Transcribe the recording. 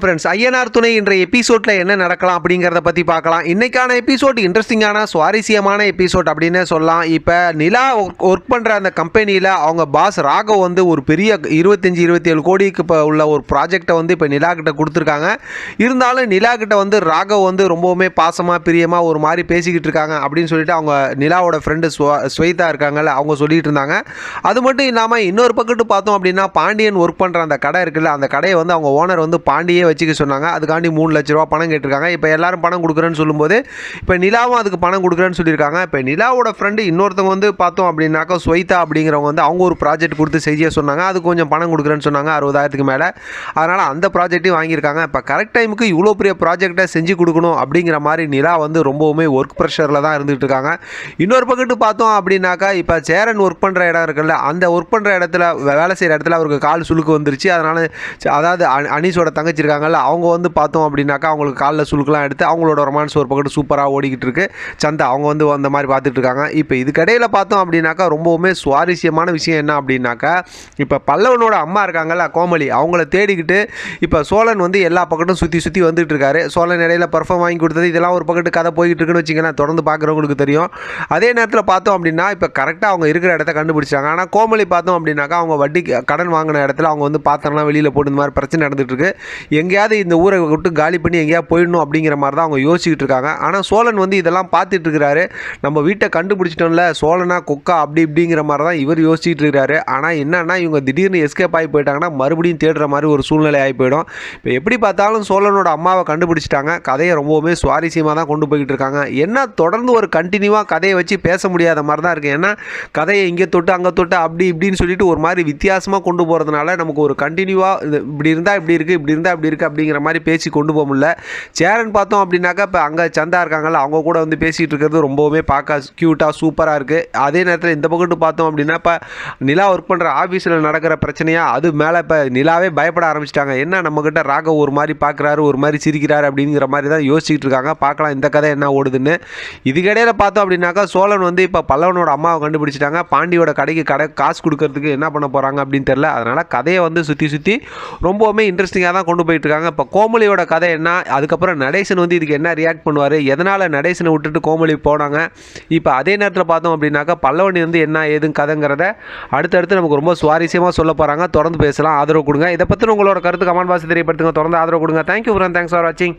Friends INR துணை இன்றைய எபிசோட்ல என்ன நடக்கலாம் அப்படிங்கிறத பற்றி பார்க்கலாம். இன்றைக்கான எபிசோட் இன்ட்ரெஸ்டிங்கான சுவாரஸ்யமான எபிசோட் அப்படின்னு சொல்லலாம். இப்போ நிலா ஒர்க் பண்ணுற அந்த கம்பெனியில் அவங்க பாஸ் ராகவ் வந்து ஒரு பெரிய இருபத்தஞ்சி இருபத்தேழு கோடிக்கு இப்போ உள்ள ஒரு ப்ராஜெக்டை வந்து இப்போ நிலா கிட்ட கொடுத்துருக்காங்க. இருந்தாலும் நிலா கிட்ட வந்து ராகவ் வந்து ரொம்பவுமே பாசமாக பிரியமாக ஒரு மாதிரி பேசிக்கிட்டு இருக்காங்க அப்படின்னு சொல்லிட்டு அவங்க நிலாவோட ஃப்ரெண்டு ஸ்வேதா இருக்காங்கல்ல அவங்க சொல்லிட்டு இருந்தாங்க. அது மட்டும் இல்லாமல் இன்னொரு பக்கத்து பார்த்தோம் அப்படின்னா பாண்டியன் ஒர்க் பண்ணுற அந்த கடை இருக்குல்ல அந்த கடையை வந்து அவங்க ஓனர் வந்து பாண்டியன் பாண்டியே வச்சுக்க சொன்னாங்க. அதுக்காண்டி மூணு லட்ச ரூபா பணம் கேட்டிருக்காங்க. இப்போ எல்லாரும் பணம் கொடுக்குறேன்னு சொல்லும்போது இப்போ நிலாவும் அதுக்கு பணம் கொடுக்குறேன்னு சொல்லியிருக்காங்க. இப்போ நிலாவோட ஃப்ரெண்டு இன்னொருத்தவங்க வந்து பார்த்தோம் அப்படின்னாக்கா ஸ்வைதா அப்படிங்கிறவங்க வந்து அவங்க ஒரு ப்ராஜெக்ட் கொடுத்து செய்ய சொன்னாங்க. அது கொஞ்சம் பணம் கொடுக்குறேன்னு சொன்னாங்க அறுபதாயிரத்துக்கு மேலே. அதனால் அந்த ப்ராஜெக்ட்டையும் வாங்கியிருக்காங்க. இப்போ கரெக்ட் டைமுக்கு இவ்வளோ பெரிய ப்ராஜெக்டை செஞ்சு கொடுக்கணும் அப்படிங்கிற மாதிரி நிலா வந்து ரொம்பவுமே ஒர்க் ப்ரெஷரில் தான் இருந்துகிட்டு இருக்காங்க. இன்னொரு பக்கத்து பார்த்தோம் அப்படின்னாக்கா இப்போ சேரன் ஒர்க் பண்ணுற இடம் இருக்குல்ல அந்த ஒர்க் பண்ணுற இடத்துல வேலை செய்கிற இடத்துல அவருக்கு கால் சுழுக்கு வந்துருச்சு. அதனால் அதாவது அ- அனீஸோட தங்கச்சி இருக்காங்கல்ல அவங்க வந்து பார்த்தோம் அப்படின்னாக்கா அவங்களுக்கு காலில் சுழுக்கெல்லாம் எடுத்து அவங்களோட ரொமான்ஸ் ஒரு பக்கத்து சூப்பராக ஓடிக்கிட்டு இருக்கு. சந்தா அவங்க வந்து அந்த மாதிரி பார்த்துட்டு இருக்காங்க. இப்போ இதுக்கடையில் பார்த்தோம் அப்படின்னாக்கா ரொம்பவுமே சுவாரஸ்யமான விஷயம் என்ன அப்படின்னாக்கா இப்போ பல்லவனோட அம்மா இருக்காங்கல்ல கோமலி அவங்கள தேடிக்கிட்டு இப்போ சோழன் வந்து எல்லா பக்கட்டும் சுற்றி சுற்றி வந்துட்டு இருக்காரு. சோழன் இடையில பர்ஃபார்ம் வாங்கி கொடுத்தது இதெல்லாம் ஒரு பக்கத்து கதை போய்கிட்டு இருக்குன்னு வச்சிங்கன்னா தொடர்ந்து பார்க்குறவங்களுக்கு தெரியும். அதே நேரத்தில் பார்த்தோம் அப்படின்னா இப்போ கரெக்டாக அவங்க இருக்கிற இடத்த கண்டுபிடிச்சாங்க. ஆனால் கோமலி பார்த்தோம் அப்படின்னாக்கா அவங்க வட்டி கடன் வாங்கின இடத்துல அவங்க வந்து பாத்திரம்லாம் வெளியில் போட்டு இந்த மாதிரி பிரச்சனை நடந்துட்டு இருக்கு. எங்கேயாவது இந்த ஊரை விட்டு காலி பண்ணி எங்கேயாவது போயிடணும் அப்படிங்கிற மாதிரி தான் அவங்க யோசிச்சுக்கிட்டு இருக்காங்க. ஆனால் சோழன் வந்து இதெல்லாம் பார்த்துட்டு இருக்கிறாரு. நம்ம வீட்டை கண்டுபிடிச்சிட்டோம்ல சோழனா கொக்கா அப்படி இப்படிங்கிற மாதிரி தான் இவர் யோசிச்சுட்டு இருக்கிறாரு. ஆனால் என்னன்னா இவங்க திடீர்னு எஸ்கேப் ஆகி போயிட்டாங்கன்னா மறுபடியும் தேடுற மாதிரி ஒரு சூழ்நிலை ஆகி போயிடும். இப்போ எப்படி பார்த்தாலும் சோழனோட அம்மாவை கண்டுபிடிச்சிட்டாங்க. கதையை ரொம்பவுமே சுவாரஸ்யமாக தான் கொண்டு போய்கிட்டு இருக்காங்க. என்ன தொடர்ந்து ஒரு கண்டினியூவாக கதையை வச்சு பேச முடியாத மாதிரி தான் இருக்குது ஏன்னா கதையை இங்கே தொட்டு அங்கே தொட்டு அப்படி இப்படின்னு சொல்லிட்டு ஒரு மாதிரி வித்தியாசமாக கொண்டு போகிறதுனால நமக்கு ஒரு கண்டினியூவாக இப்படி இருந்தால் இப்படி இருக்குது இப்படி இருந்தால் இப்படி இருக்குது அப்படிங்கிற மாதிரி பேசி கொண்டு போக முடியல. சேரன் பார்த்தோம் அப்படின்னாக்கா இப்போ அங்கே சந்தா இருக்காங்கல்ல அவங்க கூட வந்து பேசிகிட்டு இருக்கிறது ரொம்பவுமே பார்க்க க்யூட்டாக சூப்பராக இருக்குது அதே நேரத்தில் இந்த பக்கத்து பார்த்தோம் அப்படின்னா இப்போ நிலா ஒர்க் பண்ணுற ஆஃபீஸில் நடக்கிற பிரச்சனையாக அது மேலே இப்போ நிலாவே பயப்பட ஆரம்பிச்சிட்டாங்க. என்ன நம்மக்கிட்ட ராகவ் ஒரு மாதிரி பார்க்குறாரு ஒரு மாதிரி சிரிக்கிறாரு அப்படிங்கிற மாதிரி தான் யோசிச்சுட்டு இருக்காங்க. பார்க்கலாம் இந்த கதை என்ன ஓடுதுன்னு. இதுக்கிடையில் பார்த்தோம் அப்படின்னாக்கா சோழன் வந்து இப்போ பல்லவனோட அம்மாவை கண்டுபிடிச்சிட்டாங்க. பாண்டியோட கடைக்கு கடை காசு கொடுக்கறதுக்கு என்ன பண்ண போகிறாங்க அப்படின்னு தெரில அதனால் கதையை வந்து சுற்றி சுற்றி ரொம்பவுமே இன்ட்ரெஸ்டிங்காக தான் கொண்டு போயிட்டு இருக்காங்க இப்போ கோமலியோட கதை என்ன? அதுக்கப்புறம் நடேசன் வந்து இதுக்கு என்ன ரியாக்ட் பண்ணுவார்? எதனால் நடேசனை விட்டுட்டு கோமலி போனாங்க? இப்போ அதே நேரத்தில் பார்த்தோம் அப்படின்னாக்கா பல்லவனி வந்து என்ன ஏதுன்னு கதைங்கிறத அடுத்தடுத்து நமக்கு ரொம்ப சுவாரஸ்யமாக சொல்ல போகிறாங்க தொடர்ந்து பேசலாம். ஆதரவு கொடுங்க. இதை பற்றி உங்களோட கருத்து கமெண்ட் பாக்ஸ் தெரியப்படுத்துங்க. தொடர்ந்து ஆதரவு கொடுங்க. தேங்க்யூ ஃப்ரெண்ட் தேங்க்ஸ் ஃபார் வாட்சிங்